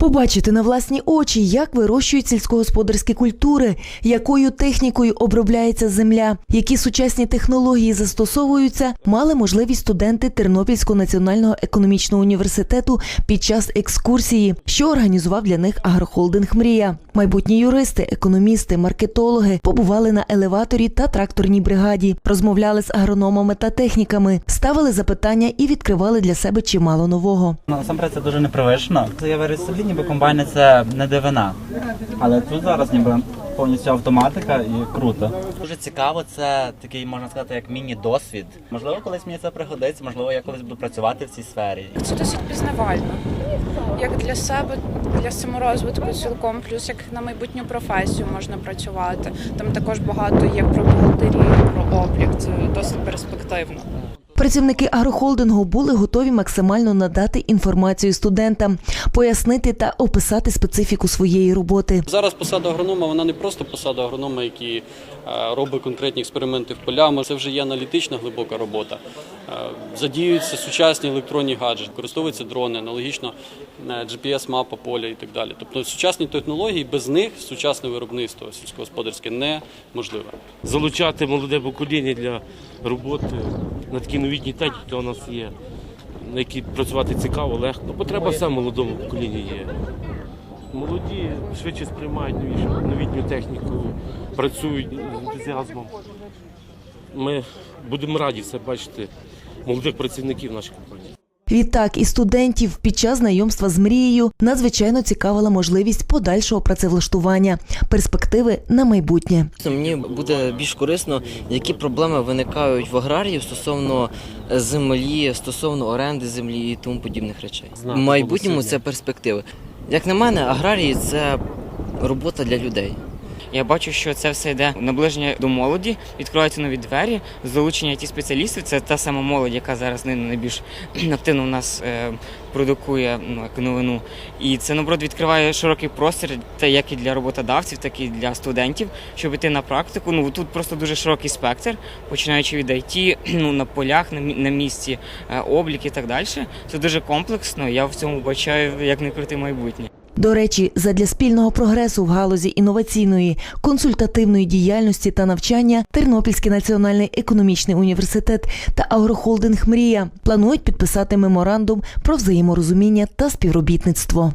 Побачити на власні очі, як вирощують сільськогосподарські культури, якою технікою обробляється земля, які сучасні технології застосовуються, мали можливість студенти Тернопільського національного економічного університету під час екскурсії, що організував для них агрохолдинг Мрія. Майбутні юристи, економісти, маркетологи побували на елеваторі та тракторній бригаді, розмовляли з агрономами та техніками, ставили запитання і відкривали для себе чимало нового. Насамперед це дуже непривично. Я виріс в селі, ніби комбайни це не дивина. Але тут зараз ніби повністю автоматика і круто. Дуже цікаво, це такий, можна сказати, як міні-досвід. Можливо, колись мені це пригодиться, можливо, я колись буду працювати в цій сфері. Це досить пізнавально. Як для себе, для саморозвитку цілком, плюс як на майбутню професію можна працювати. Там також багато є про бухгалтерію, про облік. Це досить перспективно. Працівники агрохолдингу були готові максимально надати інформацію студентам, пояснити та описати специфіку своєї роботи. Зараз посада агронома вона не просто посада агронома, який е, робить конкретні експерименти в полях. Це вже є аналітична глибока робота. Е, Задіюються сучасні електронні гаджети, використовуються дрони, аналогічно е, GPS-мапа поля і так далі. Тобто сучасні технології без них сучасне виробництво сільськогосподарське неможливе. залучати молоде покоління для роботи на такі новітні техніки у нас є, на які працювати цікаво, легко. Потреба все молодому поколінні є. Молоді швидше сприймають новішу, новітню техніку, працюють з ентузіазмом. Ми будемо раді все бачити, молодих працівників в нашій компанії. Відтак і студентів під час знайомства з мрією надзвичайно цікавила можливість подальшого працевлаштування, перспективи на майбутнє. Мені буде більш корисно, які проблеми виникають в аграрії стосовно землі, стосовно оренди землі і тому подібних речей. В майбутньому це перспективи. Як на мене, аграрії це робота для людей. Я бачу, що це все йде наближення до молоді, відкриваються нові двері, залучення it спеціалістів. Це та сама молодь, яка зараз нині найбільш активно у нас е, продукує ну, новину. І це наоборот відкриває широкий простір, те як і для роботодавців, так і для студентів, щоб йти на практику. Ну тут просто дуже широкий спектр, починаючи від IT, ну на полях, на, на місці, е, облік і так далі. Це дуже комплексно. Я в цьому бачаю як не крути майбутнє. До речі, задля спільного прогресу в галузі інноваційної, консультативної діяльності та навчання Тернопільський національний економічний університет та агрохолдинг Мрія планують підписати меморандум про взаєморозуміння та співробітництво.